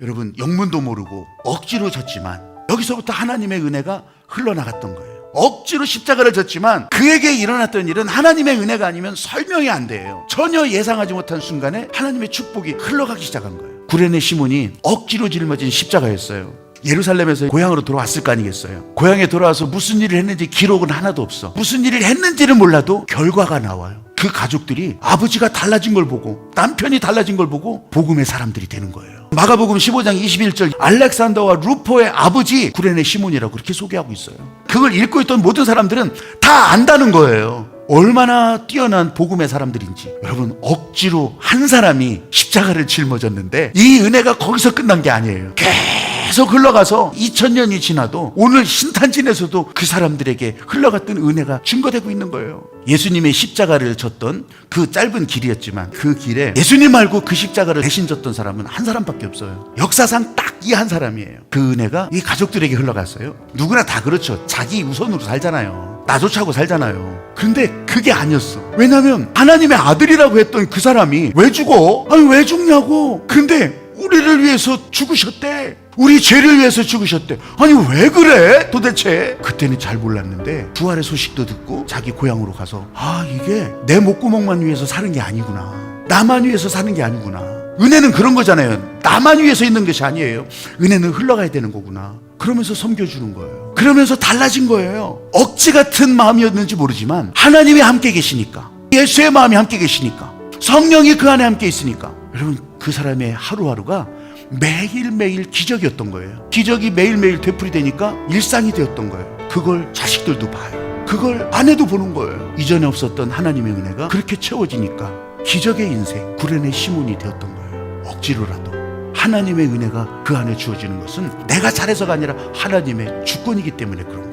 여러분 영문도 모르고 억지로 졌지만 여기서부터 하나님의 은혜가 흘러나갔던 거예요. 억지로 십자가를 졌지만 그에게 일어났던 일은 하나님의 은혜가 아니면 설명이 안 돼요. 전혀 예상하지 못한 순간에 하나님의 축복이 흘러가기 시작한 거예요. 구레네 시몬이 억지로 짊어진 십자가였어요. 예루살렘에서 고향으로 돌아왔을 거 아니겠어요. 고향에 돌아와서 무슨 일을 했는지 기록은 하나도 없어. 무슨 일을 했는지는 몰라도 결과가 나와요. 그 가족들이 아버지가 달라진 걸 보고 남편이 달라진 걸 보고 복음의 사람들이 되는 거예요. 마가복음 15장 21절 알렉산더와 루포의 아버지 구레네 시몬이라고 그렇게 소개하고 있어요. 그걸 읽고 있던 모든 사람들은 다 안다는 거예요. 얼마나 뛰어난 복음의 사람들인지 여러분 억지로 한 사람이 십자가를 짊어졌는데 이 은혜가 거기서 끝난 게 아니에요. 계속 흘러가서 2000년이 지나도 오늘 신탄진에서도 그 사람들에게 흘러갔던 은혜가 증거되고 있는 거예요. 예수님의 십자가를 졌던 그 짧은 길이었지만 그 길에 예수님 말고 그 십자가를 대신 졌던 사람은 한 사람밖에 없어요. 역사상 딱 이 한 사람이에요. 그 은혜가 이 가족들에게 흘러갔어요. 누구나 다 그렇죠. 자기 우선으로 살잖아요. 나 쫓아고 살잖아요. 그런데 그게 아니었어. 왜냐면 하나님의 아들이라고 했던 그 사람이 왜 죽어? 아니 왜 죽냐고. 근데 우리를 위해서 죽으셨대. 우리 죄를 위해서 죽으셨대. 아니 왜 그래? 도대체 그때는 잘 몰랐는데 부활의 소식도 듣고 자기 고향으로 가서 아 이게 내 목구멍만 위해서 사는 게 아니구나. 나만 위해서 사는 게 아니구나. 은혜는 그런 거잖아요. 나만 위해서 있는 것이 아니에요. 은혜는 흘러가야 되는 거구나. 그러면서 섬겨주는 거예요. 그러면서 달라진 거예요. 억지 같은 마음이었는지 모르지만 하나님이 함께 계시니까 예수의 마음이 함께 계시니까 성령이 그 안에 함께 있으니까 여러분 그 사람의 하루하루가 매일매일 기적이었던 거예요. 기적이 매일매일 되풀이 되니까 일상이 되었던 거예요. 그걸 자식들도 봐요. 그걸 아내도 보는 거예요. 이전에 없었던 하나님의 은혜가 그렇게 채워지니까 기적의 인생, 구련의 시몬이 되었던 거예요. 억지로라도. 하나님의 은혜가 그 안에 주어지는 것은 내가 잘해서가 아니라 하나님의 주권이기 때문에 그런 거예요.